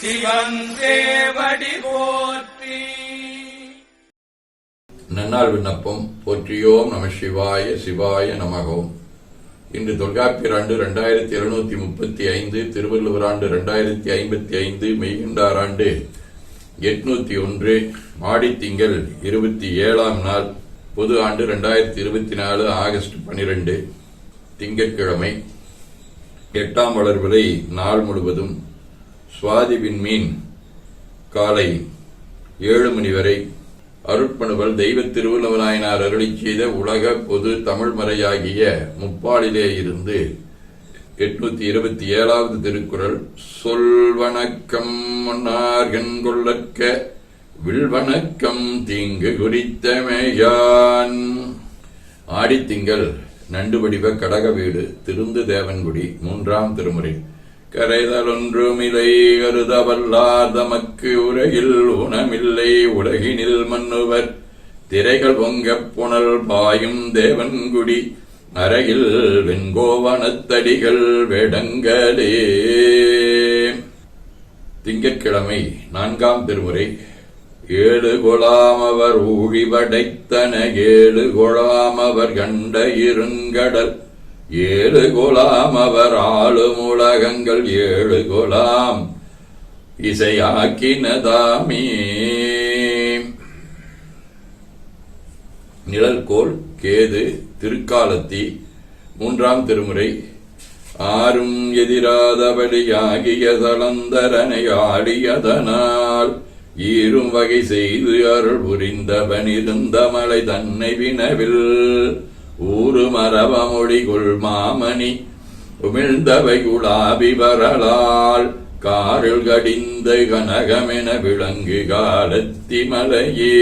சிவன் போற்றி. நன்னாள் விண்ணப்பம் போற்றியோம் நம சிவாய சிவாய நமகோம் இன்று தொல்காப்பியர் ஆண்டு இரண்டாயிரத்தி இருநூத்தி முப்பத்தி ஐந்து திருவள்ளுவர் ஆண்டு இரண்டாயிரத்தி ஐம்பத்தி ஐந்து மெய்கண்டார் ஆண்டு எட்நூத்தி ஒன்று ஆடித்திங்கள் இருபத்தி ஏழாம் நாள் பொது ஆண்டு இரண்டாயிரத்தி இருபத்தி நாலு ஆகஸ்ட் பனிரெண்டு திங்கட்கிழமை. எட்டாம் வளர்விலை நாள் முழுவதும் சுவாதி விண்மீன் காலை ஏழு மணி வரை. அருட்பணுவல் தெய்வ திருவள்ளுவராயனார் அருளி செய்த உலக பொது தமிழ் மறையாகிய முப்பாளிலே இருந்து எட்நூத்தி இருபத்தி ஏழாவது திருக்குறள் சொல்வணக்கம் மன்னார்கண் கொள்ளற்க வில்வணக்கம் தீங்கு குறித்தமேயான். ஆடித்திங்கள் நண்டு வடிவ கடக வீடு திருந்து தேவன்குடி மூன்றாம் திருமுறை. கரைதலொன்றுமிலை கருதவல்லார் தமக்கு உலகில் உணமில்லை உலகினில் மன்னுவர். திரைகள் பொங்கப் புனல் பாயும் தேவன்குடி அறையில் வெண்கோவனத்தடிகள் வேடங்களே. திங்கட்கிழமை நான்காம் திருமுறை ஏழு கொளாமவர் ஊழிவடைத்தன ஏழு கொளாமவர் கண்ட இருங்கடல். ஏழு குலாம் அவர் ஆளும் உலகங்கள் ஏழு குலாம். இசையாக்கினதாமே. நிழல்கோள் கேது திருக்காலத்தி மூன்றாம் திருமுறை. ஆரும் எதிராதபடியாகிய தளந்தரனை ஆடியதனால் ஈரும் வகை செய்து அருள் புரிந்தவன் இருந்த மலை தன்னை வினவில். ஊரு மரபமொழி கொள் மாமணி உமிழ்ந்தவை குழாபி வரலால் காரில் கடிந்த கனகமென விளங்கு காலத்தி மலையே.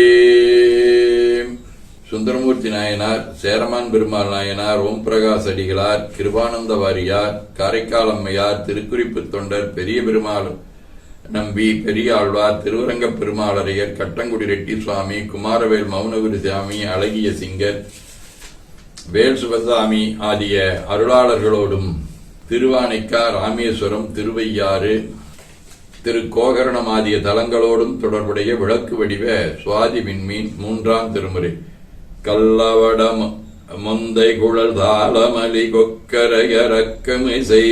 சுந்தரமூர்த்தி நாயனார் சேரமான் பெருமாள் நாயனார் ஓம் பிரகாஷ் அடிகளார் கிருபானந்த வாரியார் காரைக்கால் அம்மையார் திருக்குறிப்பு தொண்டர் பெரிய பெருமாள் நம்பி பெரியாழ்வார் திருவரங்க பெருமாளரையர் கட்டங்குடி ரெட்டி சுவாமி குமாரவேல் மௌனகுரு சாமி அழகிய சிங்கர் வேல் சுபசாமி ஆகிய அருளாளர்களோடும் திருவானைக்கா ராமேஸ்வரம் திருவையாறு திரு கோகரணம் ஆகிய தலங்களோடும் தொடர்புடைய விளக்கு வடிவ சுவாதி மின்மீன் மூன்றாம் திருமுறை. கல்லவடம் மொந்தை குழல் தாளமலி கொக்கரையரக்கமிசை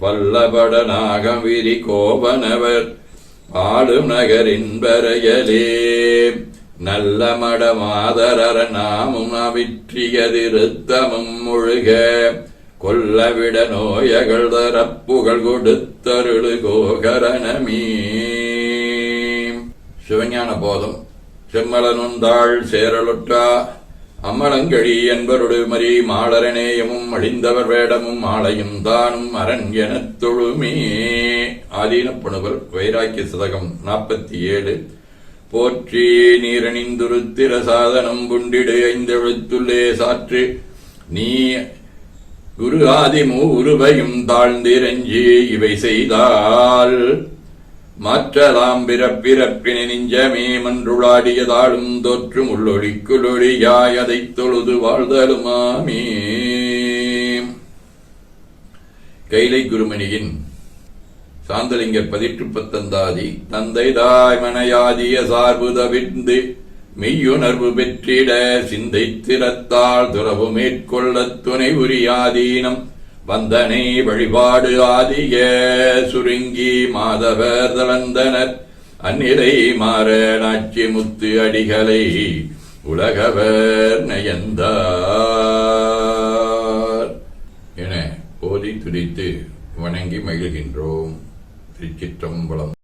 பல்லபட நாகவிரி கோபனவர் ஆளும் நகரின் பரையலே நல்ல மடமாதரர நாமும் அவிற்றியதிருத்தமும் முழுக. கொல்லவிட நோயகள் தரப்புகள் கொடுத்தருளு கோகரணமீ. சிவஞான போதம். செம்மலனுந்தாள் சேரலுற்றா. அம்மலங்கழி என்பருடு மறி மாளரநேயமும் அழிந்தவர் வேடமும் ஆளையும் தானும் அரண் எனத் தொழுமே ஆதீனப்பணுவர் வைராக்கிய சதகம் நாற்பத்தி ஏழு. போற்றி நீரணிந்துருத்திர சாதனம் புண்டிடு ஐந்தெழுத்துள்ளே சாற்று. நீ குரு ஆதிமு உருவையும் தாழ்ந்திரஞ்சி இவை செய்தால். மாற்றலாம் பிறப்பிறப்பின நெஞ்சமே மன்றுளாடியதாலும் தோற்றும் உள்ளொழிக்குளொழியாய் அதைத் தொழுது வாழ்தலுமாமே. கைலை குருமணியின் சாந்தலிங்கர் பதிற்று பத்தந்தாதி தந்தை தாய் மனையாதிய சார்பு தவிர்ந்து மெய்யுணர்வு பெற்றிட சிந்தை திறத்தால் துறவு மேற்கொள்ள துணை உரியாதீனம். வந்தனை வழிபாடு ஆதிய சுருங்கி மாதவர் தளந்தனர் அந்நிலை மாற முத்து அடிகளை உலகவர் நயந்தார். என போதி துடித்து வணங்கி மகிழ்கின்றோம். തിരിച്ചിറ്റമ്പളം